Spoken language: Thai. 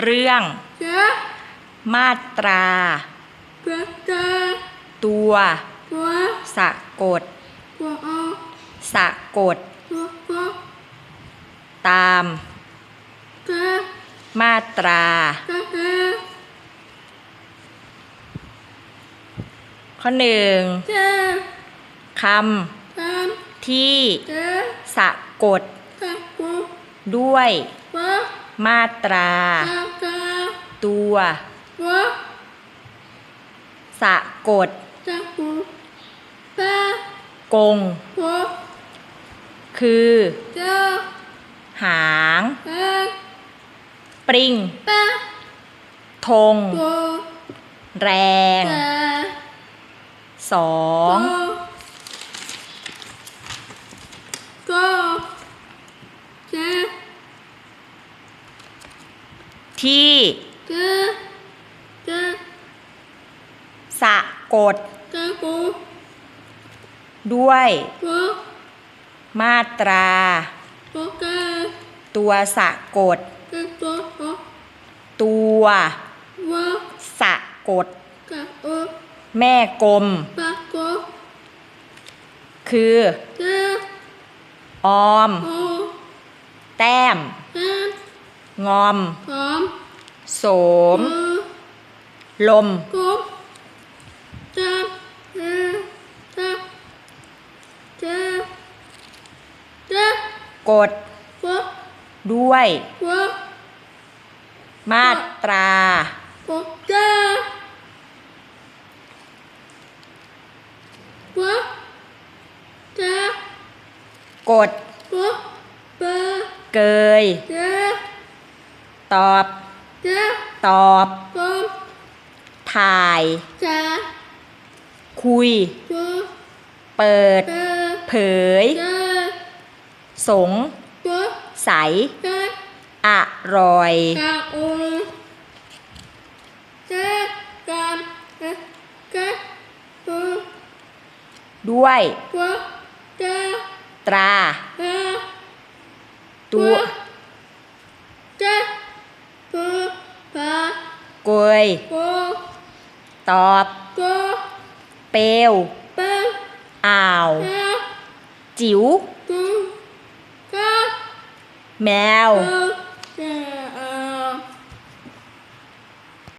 เรื่อง มาตรา ตัว สะกด สะกด ตาม มาตรา กะกะ ข้อหนึ่งกะคตามำที่กะสะกดกะกูด้วยปะมาตรากะกะตัวปะสะกดกะกูปะกงปะคือกะหางกะปริงปะธงตัวแรงกะ สองก็จะที่จะจะสะกดจะกูด้วยกูมาตรากูกะตัวสะกดจะตัวกูตัววะสะกดกะอุ แม่กลมปะกูคือจะออม โอแต้มงอมพร้อมโสมลมกูจะจะจะจะจะกดกูด้วยกูมาตรากูจะกูจะ กดเกย ตอบ ตอบ ถ่าย คุย เปิด เผย สง ใส อร่อยด้วย ตราจะตัวจะกูปะเกยกูตอบกูเปลวปะอ่าวจะจิ๋วกูกะแมวกู